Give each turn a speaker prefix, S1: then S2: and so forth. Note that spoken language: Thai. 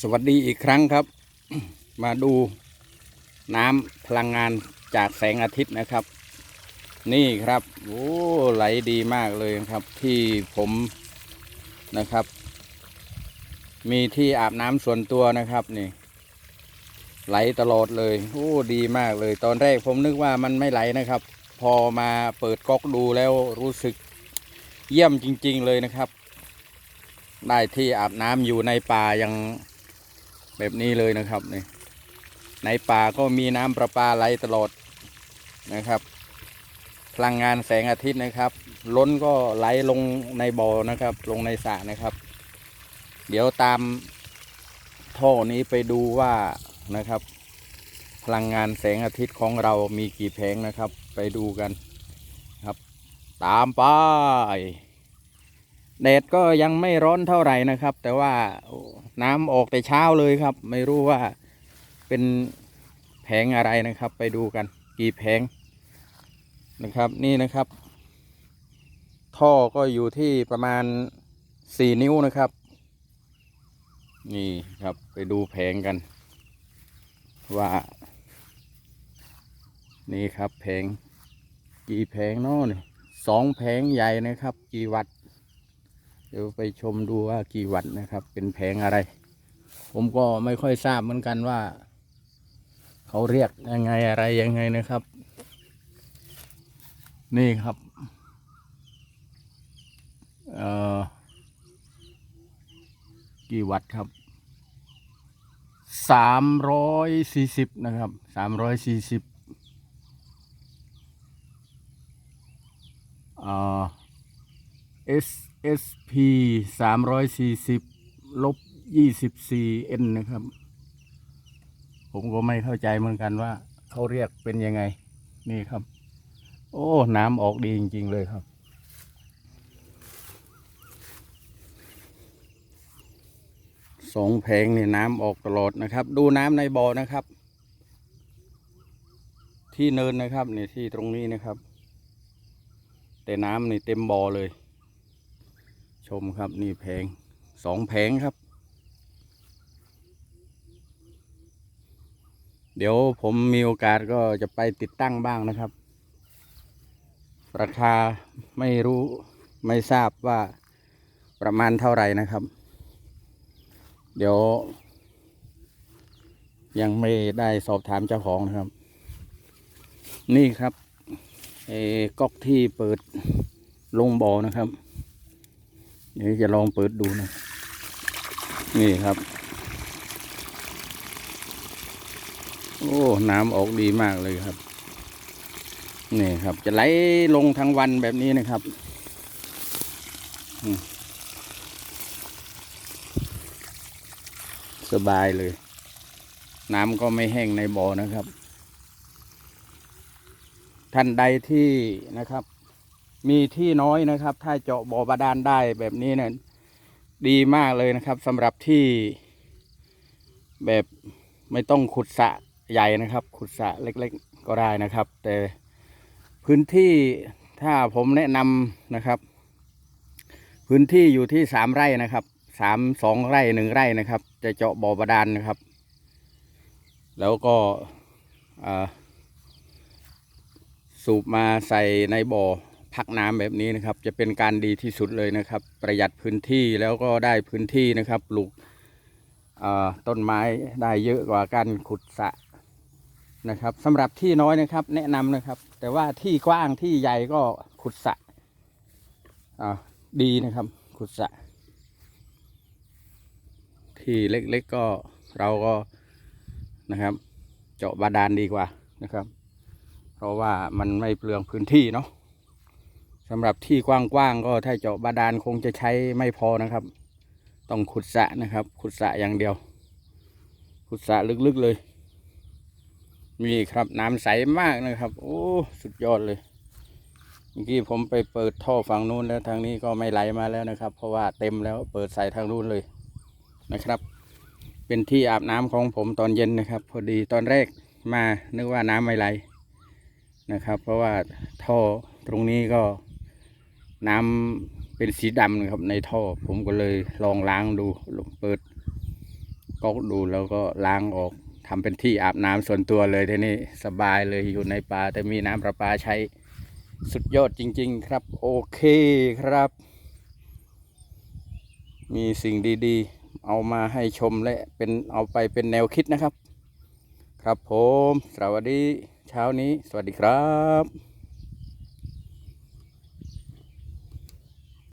S1: สวัสดีอีกครั้งครับ มาดูน้ำพลังงานจากแสงอาทิตย์นะครับ นี่ครับโอ้ไหลดีมากเลยครับ ที่ผมนะครับ มีที่อาบน้ำส่วนตัวนะครับนี่ ไหลตลอดเลยโอ้ดีมากเลย ตอนแรกผมนึกว่ามันไม่ไหลนะครับ พอมาเปิดก๊อกดูแล้วรู้สึกเยี่ยมจริง ๆ เลยนะครับ ได้ที่อาบน้ำอยู่ในป่ายัง แบบนี้เลยนะครับนี่ในป่าก็มีน้ำประปาไหลตลอดนะครับ พลังงานแสงอาทิตย์นะครับ ล้นก็ไหลลงในบ่อนะครับ ลงในสระนะครับ เดี๋ยวตามท่อนี้ไปดูว่านะครับ พลังงานแสงอาทิตย์ของเรามีกี่แผงนะครับ ไปดูกันครับ ตามไป แดดก็ยังไม่ร้อนเท่าไหร่นะครับ แต่ว่าน้ำออกแต่เช้าเลยครับ ไม่รู้ว่าเป็นแผงอะไรนะครับ ไปดูกัน กี่แผงนะครับ นี่นะครับ ท่อก็อยู่ที่ประมาณสี่นิ้วนะครับ นี่ครับไปดูแผงกัน ว่า นี่ครับแผง กี่แผงเนาะนี่สองแผงใหญ่นะครับ กี่วัตต์ ดี๋ยวไปชมดูว่ากี่วัตต์นะครับ เป็นแผงอะไร ผมก็ไม่ค่อยทราบเหมือนกันว่า เขาเรียกยังไงอะไรยังไงนะครับ นี่ครับเอ่อกี่วัตต์ครับสามร้อยสี่สิบนะครับสามร้อยสี่สิบเอ่อ S สามร้อยสี่สิบลบยี่สิบสี่เอ็นนะครับ ผมก็ไม่เข้าใจเหมือนกันว่า เขาเรียกเป็นยังไง นี่ครับ โอ้ น้ำออกดีจริง ๆ เลยครับ สองแผงนี่น้ำออกตลอดนะครับ ดูน้ำในบ่อนะครับ ที่เนินนะครับนี่ที่ตรงนี้นะครับ แต่น้ำนี่เต็มบ่อเลย ชมครับนี่แผงสองแผงครับ เดี๋ยวผมมีโอกาสก็จะไปติดตั้งบ้างนะครับ ราคาไม่รู้ไม่ทราบว่าประมาณเท่าไหร่นะครับ เดี๋ยว ยังไม่ได้สอบถามเจ้าของนะครับ นี่ครับเออก๊อกที่เปิดลงบ่อนะครับ เดี๋ยวจะลองเปิดดูนะ นี่ครับ โอ้ น้ำออกดีมากเลยครับ นี่ครับ จะไหลลงทั้งวันแบบนี้นะครับสบายเลย น้ำก็ไม่แห้งในบ่อนะครับ ท่านใดที่นะครับ มีที่น้อยนะครับ ถ้าเจาะบ่อบาดาลได้แบบนี้เนี่ยดีมากเลยนะครับสำหรับที่แบบไม่ต้องขุดสระใหญ่นะครับ ขุดสระเล็กๆก็ได้นะครับ แต่พื้นที่ถ้าผมแนะนำนะครับ พื้นที่อยู่ที่สามไร่นะครับสามสองไร่หนึ่งไร่นะครับ จะเจาะบ่อบาดาลนะครับ แล้วก็อ่าสูบมาใส่ในบ่อ พักน้ำแบบนี้นะครับ จะเป็นการดีที่สุดเลยนะครับ ประหยัดพื้นที่แล้วก็ได้พื้นที่นะครับปลูกต้นไม้ได้เยอะกว่าการขุดสระนะครับสำหรับที่น้อยนะครับ แนะนำนะครับ แต่ว่าที่กว้างที่ใหญ่ก็ขุดสระดีนะครับ ขุดสระที่เล็กๆก็เราก็นะครับ เจาะบาดาลดีกว่านะครับ เพราะว่ามันไม่เปลืองพื้นที่เนาะ สำหรับที่กว้างๆก็ถ้าเจาะบาดาลคงจะใช้ไม่พอนะครับ ต้องขุดสะนะครับ ขุดสะอย่างเดียว ขุดสะลึกๆเลยนี่ครับน้ำใสมากนะครับ โอ้สุดยอดเลยเมื่อกี้ผมไปเปิดท่อฝั่งนู้นแล้วทางนี้ก็ไม่ไหลมาแล้วนะครับ เพราะว่าเต็มแล้วเปิดใส่ทางนู้นเลยนะครับ เป็นที่อาบน้ำของผมตอนเย็นนะครับ พอดีตอนแรกมานึกว่าน้ำไม่ไหลนะครับ เพราะว่าท่อตรงนี้ก็ น้ำเป็นสีดำนะครับในท่อ ผมก็เลยลองล้างดูเปิดก๊อกดูแล้วก็ล้างออกทำเป็นที่อาบน้ำส่วนตัวเลยทีนี้สบายเลยอยู่ในป่าแต่มีน้ำประปาใช้สุดยอดจริง ๆ ครับ โอเคครับ มีสิ่งดีๆ เอามาให้ชมและเป็นเอาไปเป็นแนวคิดนะครับ ครับผม สวัสดีเช้านี้ สวัสดีครับ